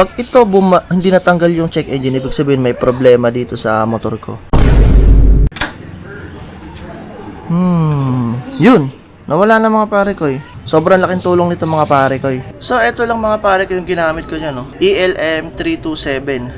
Pag ito buma- hindi natanggal yung check engine, ibig sabihin may problema dito sa motor ko. Hmm, yun. Nawala na mga pare ko eh. Sobrang laking tulong nito mga pare ko eh. So, eto lang mga pare ko yung ginamit ko niya, no? ELM 327.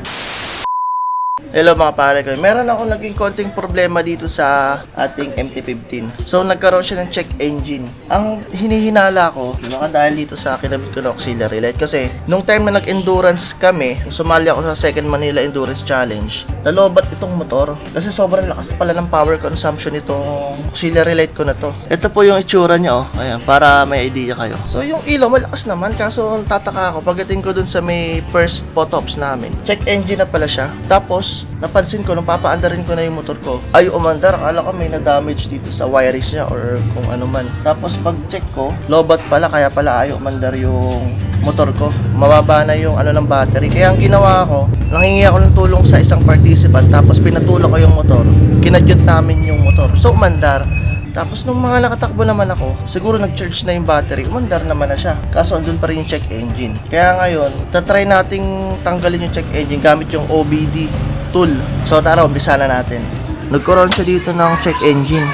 Hello mga pare ko. Meron ako naging konting problema dito sa ating MT-15. So nagkaroon siya ng check engine. Ang hinihinala ko, baka dahil dito sa kinabit ko na auxiliary light kasi nung time na nag-endurance kami, sumali ako sa Second Manila Endurance Challenge, nalobat itong motor kasi sobrang lakas pala ng power consumption itong auxiliary light ko na to. Ito po yung itsura niya oh. Ayan, para may idea kayo. So yung ilaw malakas naman kaso ang tataka ako pagdating ko dun sa may first photops namin. Check engine na pala siya. Tapos napansin ko nung papaandarin ko na yung motor ko ay umandar. Akala ko may na-damage dito sa wiring niya or kung ano man. Tapos pag check ko lobat pala kaya pala ayaw umandar yung motor ko. Mababa na yung ano ng battery. Kaya ang ginawa ko nanghingi ako ng tulong sa isang participant. Tapos pinatulak ko yung motor. Kinadyot namin yung motor. So umandar. Tapos nung mga nakatakbo naman ako, siguro nag-charge na yung battery, umandar naman na siya. Kaso andun pa rin yung check engine. Kaya ngayon, tatry nating tanggalin yung check engine gamit yung OBD tool. So tara, umpisa na natin. Nagkaroon siya dito ng check engine.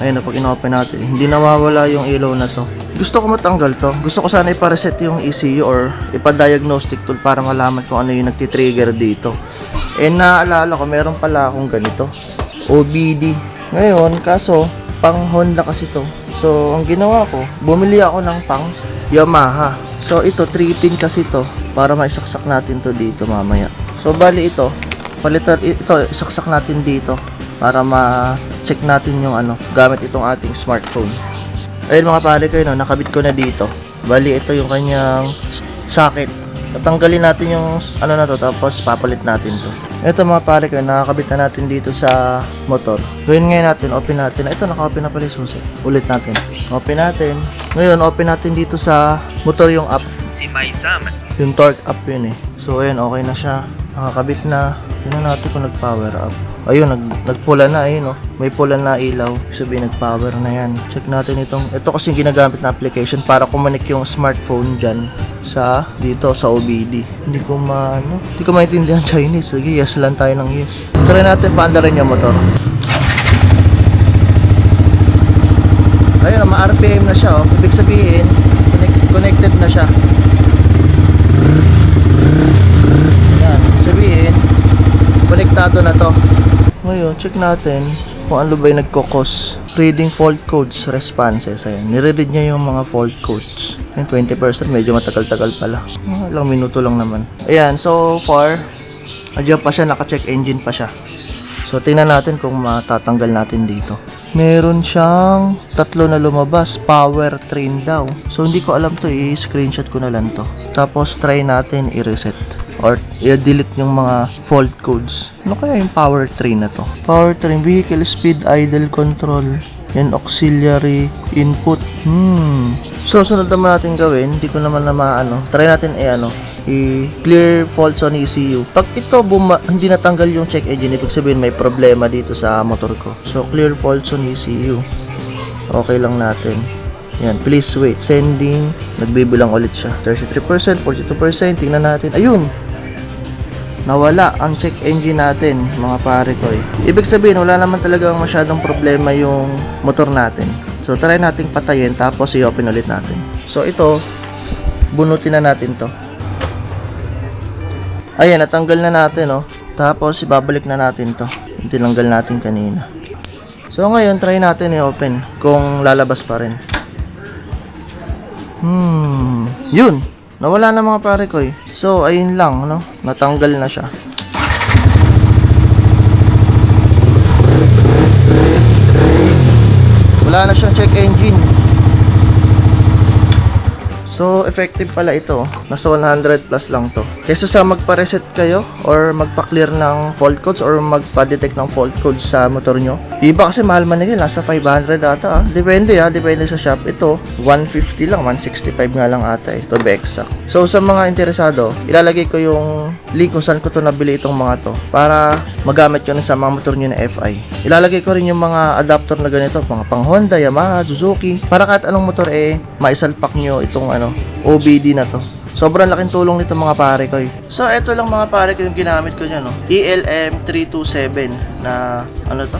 Ayun na, pag in-open natin, hindi nawawala yung ilaw na to. Gusto ko matanggal to. Gusto ko sana ipareset yung ECU or ipa-diagnostic tool para malaman kung ano yung nagtitrigger dito. Eh, naalala ko, meron pala akong ganito. OBD. Ngayon, kaso, pang Honda kasi to. So, ang ginawa ko, bumili ako ng pang Yamaha. So, ito, 3 pin kasi to para maisaksak natin to dito mamaya. So, bali ito, palitan, ito, isaksak natin dito para ma-check natin yung ano, gamit itong ating smartphone. Ayun mga pare ko, no, nakabit ko na dito. Bali, ito yung kanyang socket. Tatanggalin natin yung ano na to tapos papalit natin to. Ito mga pare ko, nakakabit na natin dito sa motor. Gawin ngayon natin, open natin. Ito, naka-open na pala yung susi. Ulit natin. Open natin. Ngayon, open natin dito sa motor yung app. si Maisam. Yung torque up yun eh. So, ayun, okay na siya. Nakakabit na. Tingnan natin kung nag-power up. Ayun, nag nagpula na, ayun oh. May pula na ilaw. Ibig Sabihin, nag-power na yan. Check natin itong, ito kasi ginagamit na application para kumanik yung smartphone dyan sa, dito, sa OBD. Hindi ko ma, ano, hindi ko maintindihan Chinese. Sige, yes lang tayo ng yes. Try natin paandarin yung motor. Ayun, ma-RPM na siya oh. Ibig sabihin, connect- connected na siya. Yan, sabihin, konektado na to. Ngayon, check natin kung ano ba yung nagkokos. Reading fault codes, responses. Ayan, nire-read niya yung mga fault codes. Ayan, 20%, medyo matagal-tagal pala. Mga ilang minuto lang naman. Ayan, so far, Andiyan pa siya, naka-check engine pa siya. So, tingnan natin kung matatanggal natin dito. Meron siyang tatlo na lumabas. Power train daw. So, hindi ko alam to. I-screenshot ko na lang to. Tapos, try natin i-reset. Or, i-delete yung mga fault codes. Ano kaya yung power train na to? Power train, vehicle speed, idle control, and auxiliary input. Hmm. So, sunod naman natin gawin. Hindi ko naman na maano. Try natin eh ano i-clear faults on ECU. Pag ito buma- hindi natanggal yung check engine, ibig sabihin may problema dito sa motor ko. So, clear faults on ECU. Okay lang natin. Yan, please wait. Sending. Nagbibilang ulit siya. 33%, 42%. Tingnan natin. Ayun! Nawala ang check engine natin, mga pare ko. eh. Ibig sabihin, wala naman talagang masyadong problema yung motor natin. So, try nating patayin, tapos i-open ulit natin. So, ito, bunutin na natin to. Ayan, natanggal na natin, oh. Tapos, ibabalik na natin to. Tinanggal natin kanina. So, ngayon, try natin i-open kung lalabas pa rin. Hmm, yun. Nawala na mga pare ko, eh. So, ayun lang, no? Natanggal na siya. Wala na siyang check engine. So, effective pala ito. Nasa 100 plus lang to. Kesa sa magpa-reset kayo or magpa-clear ng fault codes or magpa-detect ng fault codes sa motor nyo. Iba kasi mahal man nila. Nasa 500 ata ah. Depende ah. Depende sa shop. Ito, 150 lang. 165 nga lang ata eh. To be exact. So, sa mga interesado, ilalagay ko yung link kung saan ko to nabili itong mga to. Para magamit na sa mga motor nyo na FI. Ilalagay ko rin yung mga adapter na ganito. Mga pang Honda, Yamaha, Suzuki. Para kahit anong motor eh, maisalpak nyo itong ano, OBD na to. Sobrang laking tulong nito mga pare ko eh. So, ito lang mga pare ko yung ginamit ko niya, no? E ELM327 na, ano to?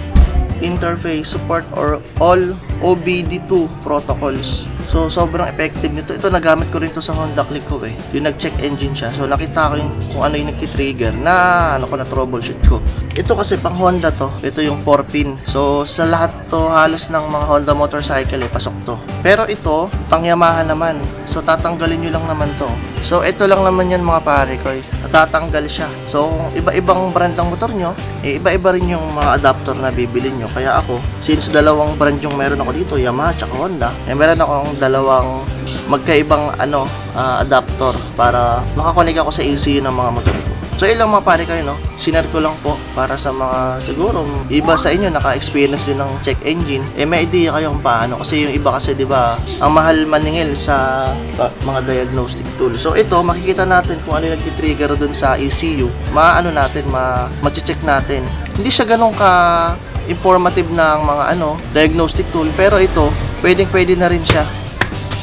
Interface Support or All OBD2 Protocols. So, sobrang effective nito. Ito, nagamit ko rin to sa Honda Click ko eh. Yung nag-check engine siya. So, nakita ko yung kung ano yung nagtitrigger na ano ko na troubleshoot ko. Ito kasi pang Honda to. Ito yung 4-pin. So, sa lahat to, halos ng mga Honda motorcycle eh, pasok to. Pero ito, pang Yamaha naman. So, tatanggalin nyo lang naman to. So, ito lang naman yan mga pare ko eh. Tatanggal siya. So, kung iba-ibang brand ng motor nyo, eh, iba-iba rin yung mga adapter na bibili nyo. Kaya ako, since dalawang brand yung meron ako dito, Yamaha at Honda, eh, meron akong dalawang magkaibang ano ah, adapter para makakonek ako sa ECU ng mga motor. So ilang mga pare kayo no, sinare ko lang po para sa mga siguro iba sa inyo naka-experience din ng check engine. Eh may idea kayo kung paano kasi yung iba kasi 'di ba, ang mahal maningil sa ah, mga diagnostic tool. So ito makikita natin kung ano yung nagti-trigger dun sa ECU. Maano natin, ma ma-check natin. Hindi siya ganun ka informative ng mga ano, diagnostic tool pero ito, pwedeng pwede na rin siya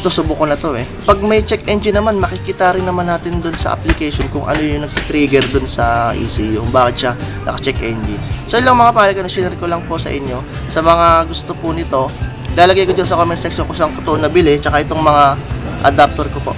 ito subukan na to eh. Pag may check engine naman, makikita rin naman natin dun sa application kung ano yung nag-trigger dun sa ECU, kung bakit siya naka-check engine. So yun lang mga pare ko, na-share ko lang po sa inyo. Sa mga gusto po nito, lalagay ko dyan sa comment section kung saan ko to nabili, tsaka itong mga adapter ko po.